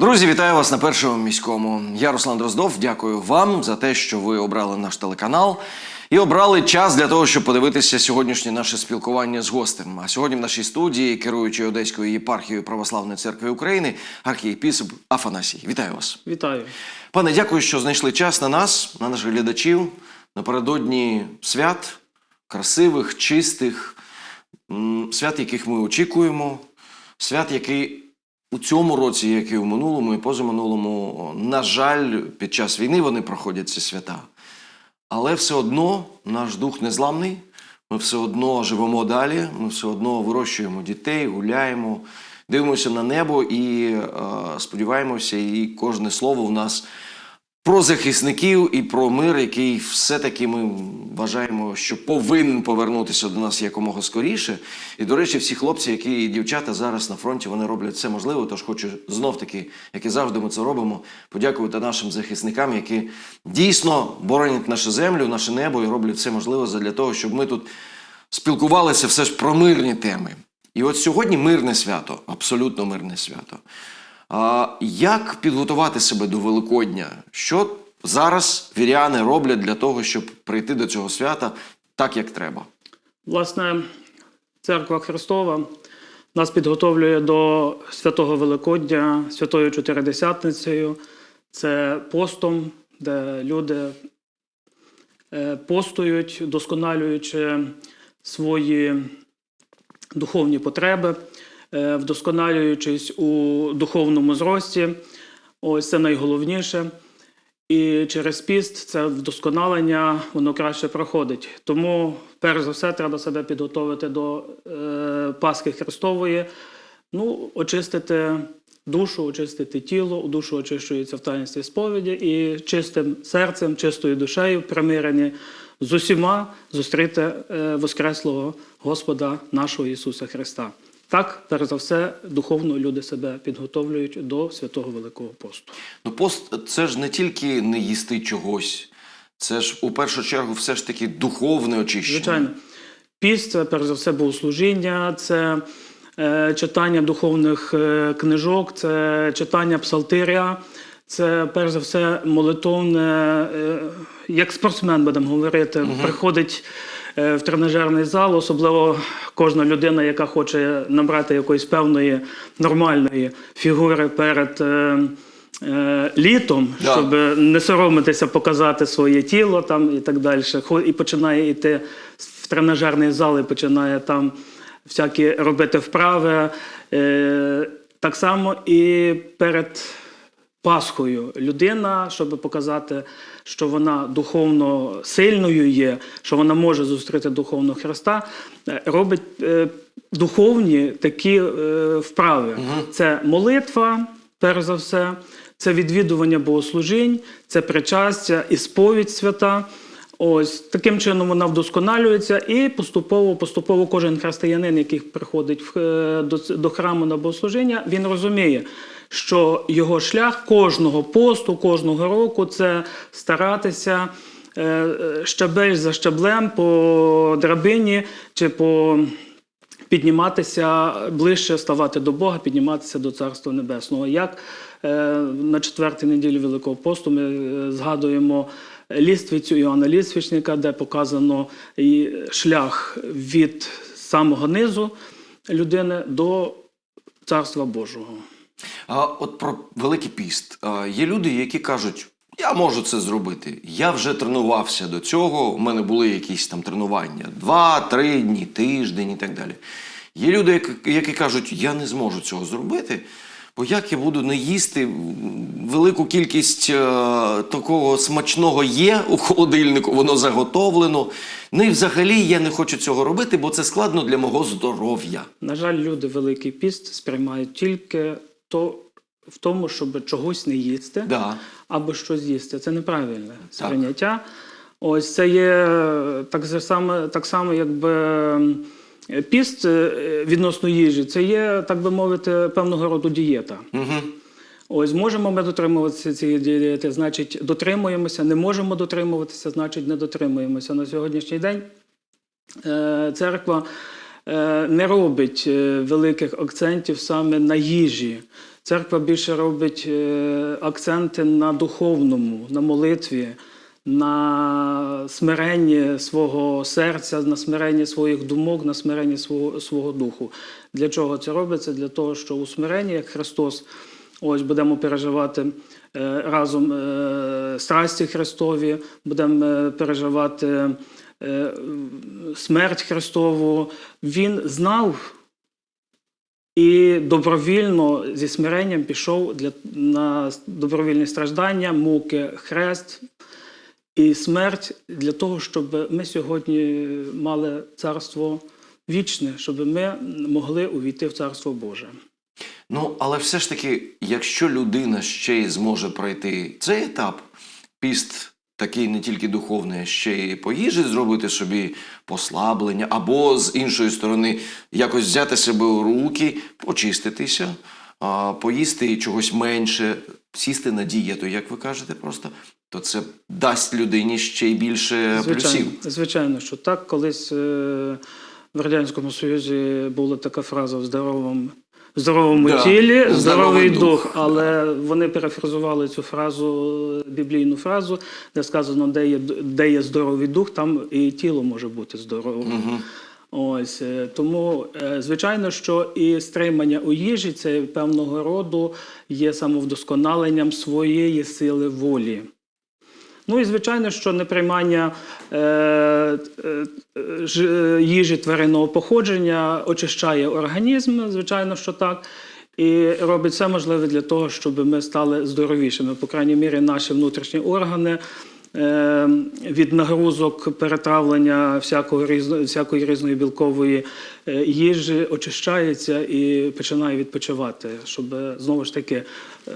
Друзі, вітаю вас на першому міському. Я Руслан Дроздов. Дякую вам за те, що ви обрали наш телеканал і обрали час для того, щоб подивитися сьогоднішнє наше спілкування з гостем. А сьогодні в нашій студії, керуючий Одеською єпархією Православної церкви України, архієпісоп Афанасій. Вітаю вас. Вітаю. Пане, дякую, що знайшли час на нас, на наших глядачів, напередодні свят, красивих, чистих, свят, яких ми очікуємо, свят, які у цьому році, як і в минулому, і позаминулому, на жаль, під час війни вони проходять ці свята. Але все одно наш дух незламний. Ми все одно живемо далі, ми все одно вирощуємо дітей, гуляємо, дивимося на небо і е, сподіваємося, і кожне слово в нас про захисників і про мир, який все-таки ми вважаємо, що повинен повернутися до нас якомога скоріше. І, до речі, всі хлопці, які і дівчата зараз на фронті, вони роблять все можливе. Тож хочу знов таки, як і завжди ми це робимо, подякувати нашим захисникам, які дійсно боронять нашу землю, наше небо і роблять все можливе для того, щоб ми тут спілкувалися все ж про мирні теми. І от сьогодні мирне свято, абсолютно мирне свято. А як підготувати себе до Великодня? Що зараз віряни роблять для того, щоб прийти до цього свята так, як треба? Власне, церква Христова нас підготовлює до святого Великодня, святою Чотиридесятницею. Це постом, де люди е, постують, досконалюючи свої духовні потреби, вдосконалюючись у духовному зрості. Ось це найголовніше. І через піст це вдосконалення, воно краще проходить. Тому, перш за все, треба себе підготовити до е, Пасхи Христової, ну, очистити душу, очистити тіло, душу очищується в таїнстві сповіді, і чистим серцем, чистою душею, примирені з усіма зустріти е, Воскреслого Господа нашого Ісуса Христа. Так, перш за все, духовно люди себе підготовлюють до святого Великого посту. Ну, пост це ж не тільки не їсти чогось, це ж у першу чергу все ж таки духовне очищення. Звичайно. Піст це перш за все богослужіння, це е, читання духовних е, книжок, це читання псалтиря, це перш за все молитовне, е, як спортсмен будемо говорити, приходить е, в тренажерний зал, особливо кожна людина, яка хоче набрати якоїсь певної нормальної фігури перед. е, е, Літом, Да. щоб не соромитися показати своє тіло там і так далі. І починає йти в тренажерний зал і починає там всякі робити вправи. Е, Так само і перед Пасхою людина, щоб показати, що вона духовно сильною є, що вона може зустріти духовного Христа, е, робить е, духовні такі е, вправи. Це молитва, перш за все, це відвідування богослужінь, це причастя і сповідь свята. Ось таким чином вона вдосконалюється, і поступово, поступово кожен християнин, який приходить до храму на богослужіння, він розуміє, що його шлях кожного посту, кожного року це старатися е, щабель за щаблем по драбині чи по підніматися ближче, ставати до Бога, підніматися до Царства Небесного. Як е, на четвертій неділі Великого посту ми е, згадуємо ліствицю Іоанна Лісвічника, де показано і шлях від самого низу людини до Царства Божого. А от про Великий піст. Є люди, які кажуть, я можу це зробити. Я вже тренувався до цього. У мене були якісь там тренування два, три дні, тиждень і так далі. Є люди, які кажуть, я не зможу цього зробити. Бо як я буду не їсти, велику кількість е, такого смачного є у холодильнику, воно заготовлено. Ну і взагалі я не хочу цього робити, бо це складно для мого здоров'я. На жаль, люди Великий піст сприймають тільки то в тому, щоб чогось не їсти. Да. або щось їсти. Це неправильне сприйняття. Ось це є е, так же саме, так само, якби піст е, відносно їжі, це є, так би мовити, певного роду дієта. Угу. Ось можемо ми дотримуватися цієї дієти, значить, дотримуємося, не можемо дотримуватися, значить, не дотримуємося. На сьогоднішній день е, церква не робить е, великих акцентів саме на їжі. Церква більше робить е, акценти на духовному, на молитві, на смиренні свого серця, на смиренні своїх думок, на смиренні свого, свого духу. Для чого це робиться? Для того, що у смиренні, як Христос, ось будемо переживати е, разом е, страсті Христові, будемо е, переживати е, смерть Христову. Він знав і добровільно зі смиренням пішов для, на добровільні страждання, муки, хрест і смерть для того, щоб ми сьогодні мали царство вічне, щоб ми могли увійти в царство Боже. Ну, але все ж таки, якщо людина ще й зможе пройти цей етап, піст такий не тільки духовний, а ще й по їжі зробити собі послаблення, або з іншої сторони якось взяти себе у руки, почиститися, поїсти чогось менше, сісти на дієту, як ви кажете, просто, то це дасть людині ще й більше плюсів. Звичайно, звичайно, що так. Колись е, в Радянському Союзі була така фраза в здоровому, в здоровому Да, тілі, здоровий здоровий дух. дух. Але вони перефразували цю фразу, біблійну фразу, де сказано, де є, де є здоровий дух, там і тіло може бути здоровим. Ось е, тому, е, звичайно, що і стримання у їжі це певного роду є самовдосконаленням своєї сили волі. Ну і звичайно, що неприймання е, е, е, їжі тваринного походження очищає організм, звичайно, що так. І робить все можливе для того, щоб ми стали здоровішими. По крайній мірі, наші внутрішні органи від нагрузок перетравлення всякого всякої різної білкової е, їжі очищається і починає відпочивати, щоб е, знову ж таки е,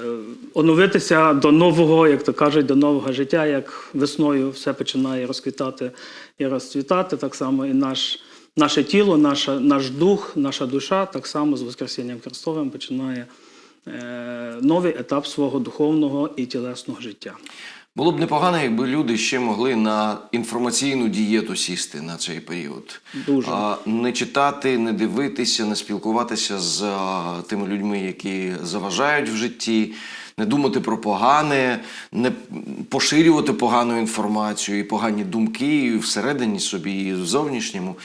оновитися до нового, як то кажуть, до нового життя, як весною все починає розквітати і розцвітати. Так само і наш, наше тіло, наша, наш дух, наша душа так само з Воскресінням Христовим починає е, новий етап свого духовного і тілесного життя. Було б непогано, якби люди ще могли на інформаційну дієту сісти на цей період. Дуже. А, не читати, не дивитися, не спілкуватися з а, тими людьми, які заважають в житті, не думати про погане, не поширювати погану інформацію і погані думки і всередині собі, і в зовнішньому.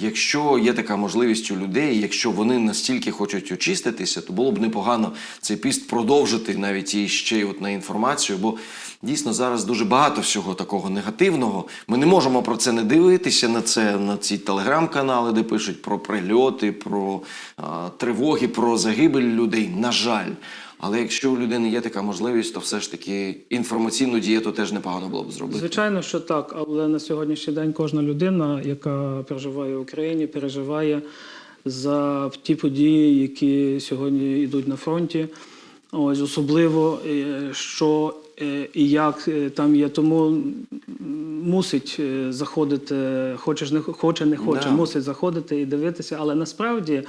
Якщо є така можливість у людей, якщо вони настільки хочуть очиститися, то було б непогано цей піст продовжити навіть і ще й от на інформацію, бо дійсно зараз дуже багато всього такого негативного. Ми не можемо про це не дивитися на це, на ці телеграм-канали, де пишуть про прильоти, про а, тривоги, про загибель людей. На жаль. Але якщо у людини є така можливість, то все ж таки інформаційну дієту теж непогано було б зробити. Звичайно, що так, але на сьогоднішній день кожна людина, яка проживає в Україні, переживає за ті події, які сьогодні йдуть на фронті. Ось особливо е, що е, і як е, там є, тому мусить заходити, хочеш не хоче, не хоче, Да. мусить заходити і дивитися. Але насправді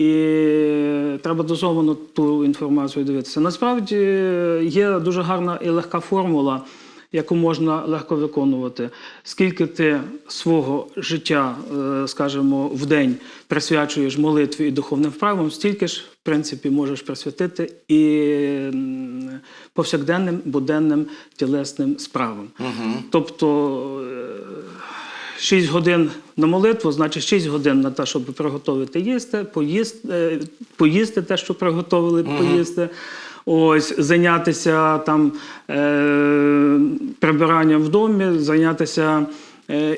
і треба дозовано ту інформацію дивитися. Насправді є дуже гарна і легка формула, яку можна легко виконувати. Скільки ти свого життя, е, скажімо, в день присвячуєш молитві і духовним вправам, стільки ж, в принципі, можеш присвятити і повсякденним буденним тілесним справам. Тобто. Е, 6 годин на молитву, значить 6 годин на те, щоб приготувати їсти, поїсти, е, поїсти те, що приготували поїсти. Ось зайнятися там е, прибиранням в домі, зайнятися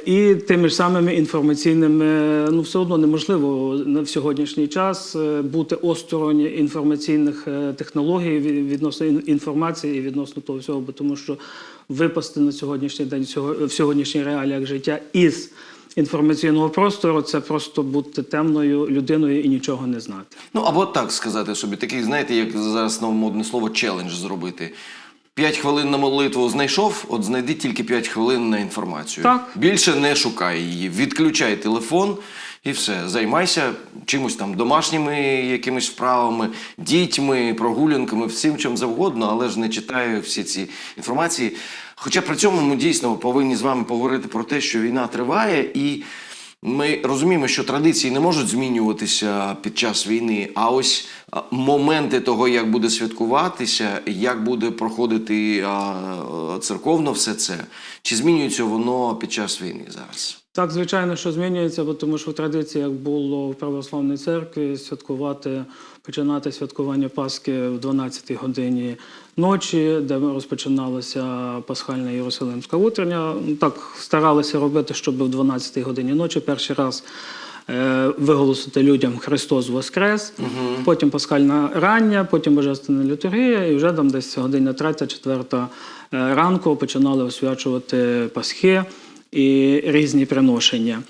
і тими ж самими інформаційними. Ну, все одно неможливо на сьогоднішній час е, бути осторонь інформаційних е, технологій відносно інформації і відносно того всього, бо тому що випасти на сьогоднішній день в сьогоднішніх реаліях життя із інформаційного простору це просто бути темною людиною і нічого не знати. Ну або так сказати собі, такий, знаєте, як зараз новомодне слово челендж зробити. П'ять хвилин на молитву знайшов, от знайди тільки п'ять хвилин на інформацію. Так. Більше не шукай її. Відключай телефон і все. Займайся чимось там домашніми якимись вправами, дітьми, прогулянками, всім чим завгодно, але ж не читаю всі ці інформації. Хоча при цьому ми дійсно повинні з вами поговорити про те, що війна триває і. Ми розуміємо, що традиції не можуть змінюватися під час війни, а ось моменти того, як буде святкуватися, як буде проходити церковно все це, чи змінюється воно під час війни зараз? Так, звичайно, що змінюється, бо тому що в традиції, як було в православній церкві, святкувати, починати святкування Пасхи в 12-й годині ночі, де розпочиналася пасхальна Єрусалимська утрення. Ну, Так старалися робити, щоб в 12-й годині ночі перший раз. Е, Виголосити людям Христос Воскрес, потім пасхальна рання, потім божественна літургія, і вже там десь година третя, четверта е, ранку починали освячувати Пасхи і різні приношення.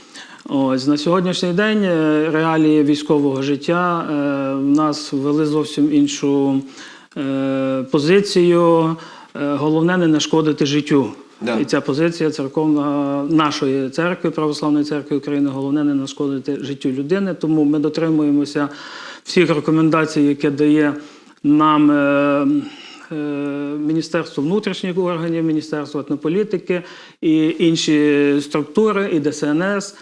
Ось на сьогоднішній день е, реалії військового життя в нас ввели зовсім іншу позицію. Головне не нашкодити життю. Да. І ця позиція церковна нашої церкви, Православної церкви України, головне не нашкодити життю людини. Тому ми дотримуємося всіх рекомендацій, які дає нам. е, е, Міністерство внутрішніх органів, Міністерство етнополітики і інші структури, і ДСНС.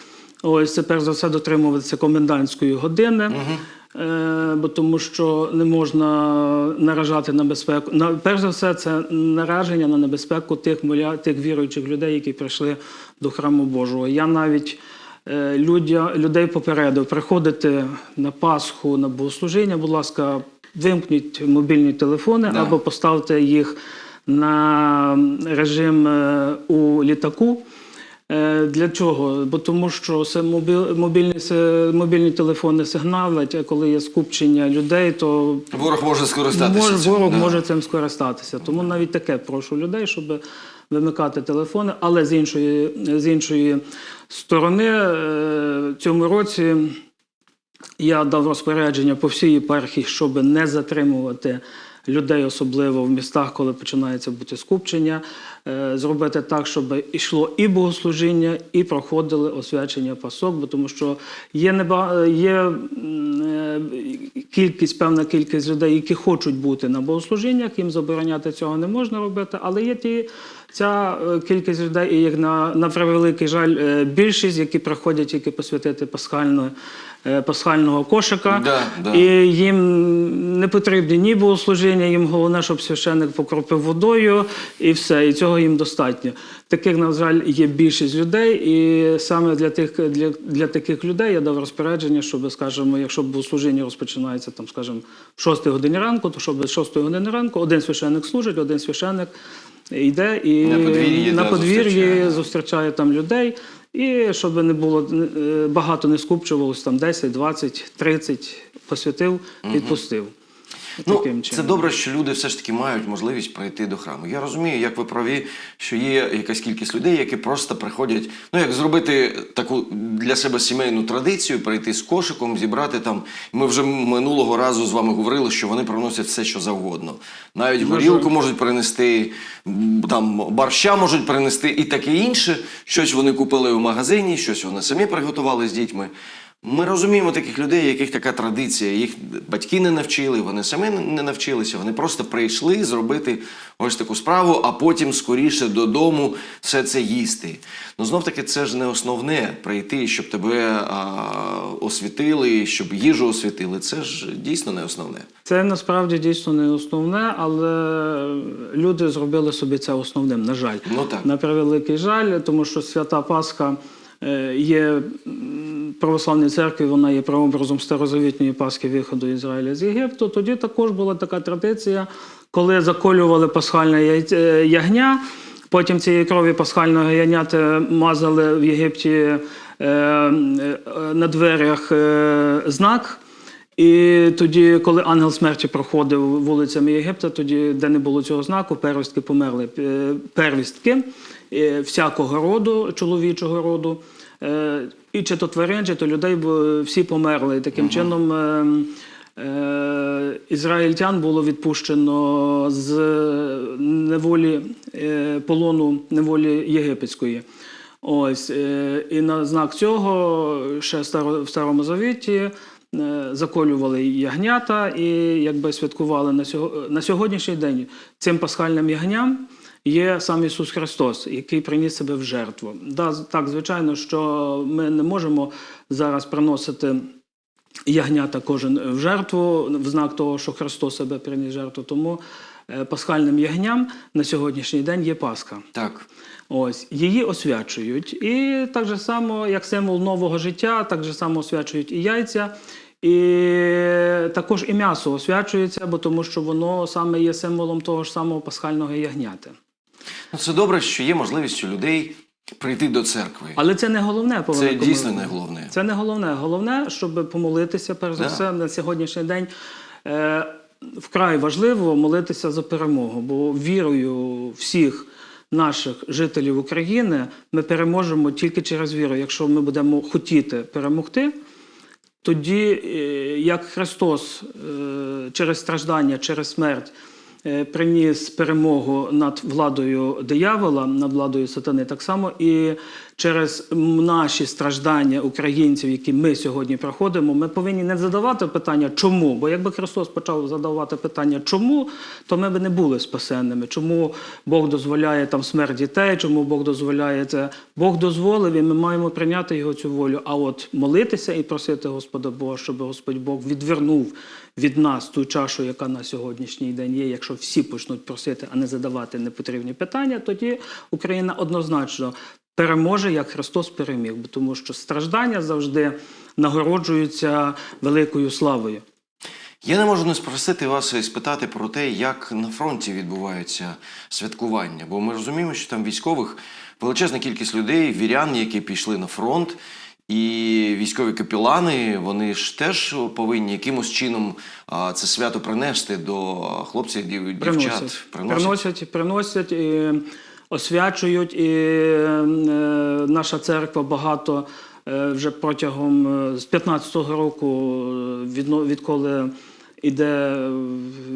Ось це перш за все дотримуватися комендантської години, е, бо тому що не можна наражати на безпеку. На перш за все, це нараження на небезпеку тих моля, тих віруючих людей, які прийшли до храму Божого. Я навіть е, людя, людей попередив приходити на Пасху на богослужіння. Будь ласка, вимкніть мобільні телефони Да. або поставте їх на режим е, у літаку. Е, Для чого? Бо тому що це мобільні, мобільні телефони сигналять, а коли є скупчення людей, то Ворог може скористатися. Мож, цим, ворог да. може цим скористатися. Тому навіть таке прошу людей, щоб вимикати телефони. Але з іншої, з іншої сторони, е, цьому році я дав розпорядження по всій єпархії, щоб не затримувати людей, особливо в містах, коли починається бути скупчення, е, зробити так, щоб йшло і богослужіння, і проходили освячення пасок, бо тому що є неба є е, кількість, певна кількість людей, які хочуть бути на богослужіннях, їм забороняти цього не можна робити, але є ті. Ця е, кількість людей, і як на, на превеликий жаль, більшість, які приходять тільки посвятити пасхальну, пасхального кошика, Да, да. і їм не потрібні ні богослужіння, їм головне, щоб священник покропив водою, і все, і цього їм достатньо. Таких, на жаль, є більшість людей, і саме для тих для, для таких людей я дав розпорядження, щоб, скажімо, якщо богослужіння розпочинається там, скажімо, в 6 годині ранку, то щоб з 6 години ранку один священник служить, один священник йде і На подвір'ї, на подвір'ї зустрічає. зустрічає там людей. І щоб не було е, багато не скупчувалось, там 10, 20, 30 посвятив, відпустив. Ну, Таким це добре, що люди все ж таки мають можливість прийти до храму. Я розумію, як ви праві, що є якась кількість людей, які просто приходять, ну як зробити таку для себе сімейну традицію, прийти з кошиком, зібрати там. Ми вже минулого разу з вами говорили, що вони приносять все, що завгодно. Навіть горілку можуть принести, там борща можуть принести і таке інше. Щось вони купили в магазині, щось вони самі приготували з дітьми. Ми розуміємо таких людей, яких така традиція. Їх батьки не навчили, вони самі не навчилися. Вони просто прийшли зробити ось таку справу, а потім скоріше додому все це їсти. Ну знов таки, це ж не основне прийти, щоб тебе а, освітили, щоб їжу освітили. Це ж дійсно не основне. Це насправді дійсно не основне, але люди зробили собі це основним, на жаль. Ну так. На превеликий жаль, тому що свята Пасха е, є православній церкві, вона є прообразом старозавітньої Пасхи виходу Ізраїля з Єгипту. Тоді також була така традиція, коли заколювали пасхальне е, ягня. Потім цієї крові пасхального ягнята мазали в Єгипті е, е, на дверях знак. І тоді, коли ангел смерті проходив вулицями Єгипта, тоді, де не було цього знаку, первістки померли. Первістки всякого роду, чоловічого роду, і чи то тварин, чи то людей, бо всі померли. І таким чином е, е, ізраїльтян було відпущено з неволі е, полону неволі єгипетської. Ось е, і на знак цього ще в старому завіті е, заколювали ягнята і якби святкували на сьогоднішній день цим пасхальним ягням. Є сам Ісус Христос, який приніс себе в жертву. Да, так, звичайно, що ми не можемо зараз приносити ягнята кожен в жертву, в знак того, що Христос себе приніс жертву. Тому е, пасхальним ягням на сьогоднішній день є Пасха. Так. Ось її освячують. І так же само, як символ нового життя, так же само освячують і яйця. І також і м'ясо освячується, бо тому що воно саме є символом того ж самого пасхального ягняти. Ну, це добре, що є можливість у людей прийти до церкви. Але це не головне Це дійсно не головне. Це не головне. Головне, щоб помолитися, перш за Да. все, на сьогоднішній день. Е, вкрай важливо молитися за перемогу, бо вірою всіх наших жителів України ми переможемо тільки через віру. Якщо ми будемо хотіти перемогти, тоді, е, як Христос е, через страждання, через смерть приніс перемогу над владою диявола, над владою сатани, так само і через наші страждання українців, які ми сьогодні проходимо, ми повинні не задавати питання, чому. Бо якби Христос почав задавати питання, чому, то ми б не були спасенними. Чому Бог дозволяє там смерть дітей, чому Бог дозволяє це? Бог дозволив, і ми маємо прийняти його цю волю. А от молитися і просити Господа Бога, щоб Господь Бог відвернув від нас ту чашу, яка на сьогоднішній день є. Якщо всі почнуть просити, а не задавати непотрібні питання, тоді Україна однозначно переможе, як Христос переміг, тому що страждання завжди нагороджуються великою славою. Я не можу не спросити вас і спитати про те, як на фронті відбуваються святкування. Бо ми розуміємо, що там військових величезна кількість людей, вірян, які пішли на фронт, і військові капілани, вони ж теж повинні якимось чином це свято принести до хлопців, дів, дівчат. Приносять, приносять, приносять і освячують. І е, наша церква багато е, вже протягом е, з 15-го року, відколи йде е,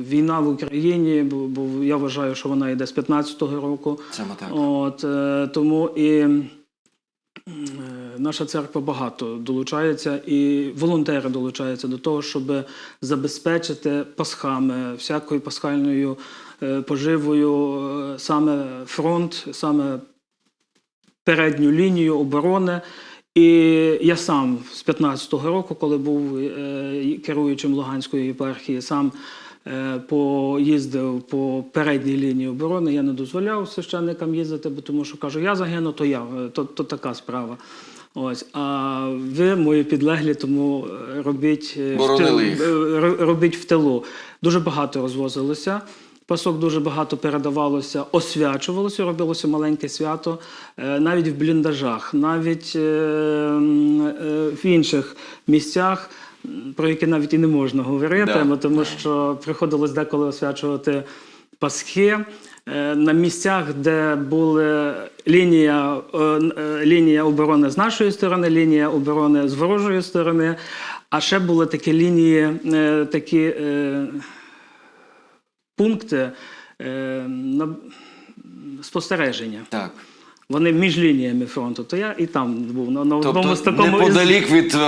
війна в Україні, бо, я вважаю, що вона йде з 15-го року. Саме так. От, тому і наша церква багато долучається, і волонтери долучаються до того, щоб забезпечити пасхами, всякою пасхальною е, поживою е, саме фронт, саме передню лінію оборони. І я сам з 15-го року, коли був е, керуючим Луганської єпархії, сам поїздив по передній лінії оборони. Я не дозволяв священникам їздити, бо тому що кажу, я загину, то я, то, то така справа. Ось, а ви мої підлеглі, тому е, робіть е, в тил- е, ро- робіть в тилу. Дуже багато розвозилося. Пасок дуже багато передавалося, освячувалося, робилося маленьке свято, навіть в бліндажах, навіть в інших місцях, про які навіть і не можна говорити, Да. тому що приходилось деколи освячувати пасхи. Е, На місцях, де була лінія, е, е, лінія оборони з нашої сторони, лінія оборони з ворожої сторони, а ще були такі лінії, такі пункти спостереження. Так. Вони між лініями фронту. То я і там був на, на одному з Тобто такому неподалік від е,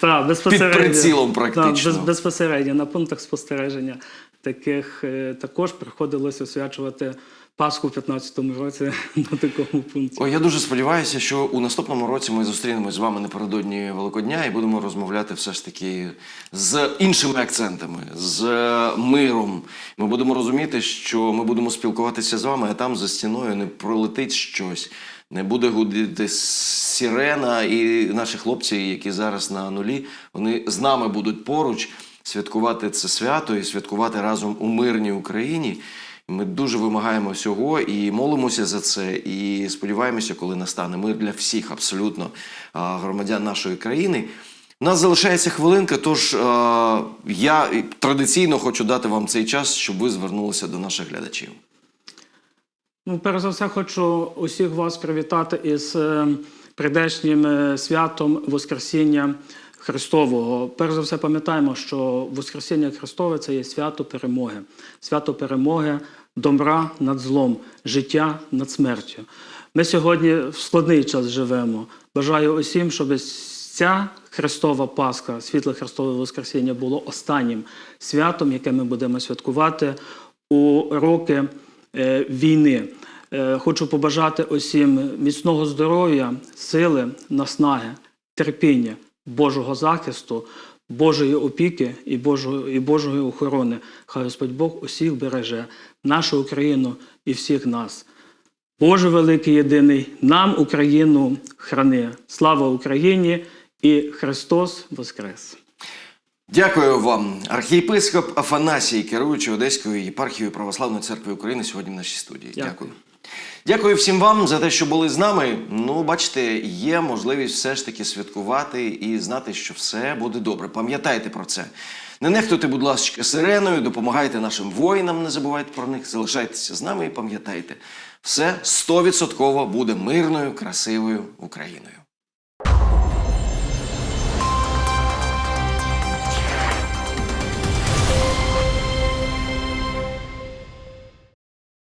Так, безпосередньо. Під прицілом практично. без, безпосередньо на пунктах спостереження таких е, також приходилось освячувати Пасху в 15-му році на такому пункті. Ой, я дуже сподіваюся, що у наступному році ми зустрінемось з вами напередодні Великодня і будемо розмовляти все ж таки з іншими акцентами, з миром. Ми будемо розуміти, що ми будемо спілкуватися з вами, а там за стіною не пролетить щось. Не буде гудіти сирена, і наші хлопці, які зараз на нулі, вони з нами будуть поруч святкувати це свято і святкувати разом у мирній Україні. Ми дуже вимагаємо всього і молимося за це. І сподіваємося, коли настане мир для всіх абсолютно громадян нашої країни. У нас залишається хвилинка, тож я традиційно хочу дати вам цей час, щоб ви звернулися до наших глядачів. Ну, перш за все, хочу усіх вас привітати із е, прийдешнім е, святом Воскресіння Христового. Перш за все, пам'ятаємо, що Воскресіння Христове це є свято перемоги, свято перемоги добра над злом, життя над смертю. Ми сьогодні в складний час живемо. Бажаю усім, щоб ця Христова Пасха, світле Христове Воскресіння було останнім святом, яке ми будемо святкувати у роки е, війни. Е, Хочу побажати усім міцного здоров'я, сили, наснаги, терпіння, Божого захисту, Божої опіки і Божої, і Божої охорони. Хай Господь Бог усіх береже, нашу Україну і всіх нас. Боже великий єдиний, нам Україну храни. Слава Україні і Христос Воскрес! Дякую вам, архієпископ Афанасій, керуючий Одеською єпархією Православної церкви України сьогодні в нашій студії. Дякую. Дякую. Дякую всім вам за те, що були з нами. Ну, бачите, є можливість все ж таки святкувати і знати, що все буде добре. Пам'ятайте про це. Не нехтуйте, будь ласка, сиреною, допомагайте нашим воїнам, не забувайте про них, залишайтеся з нами і пам'ятайте, все стовідсотково буде мирною, красивою Україною.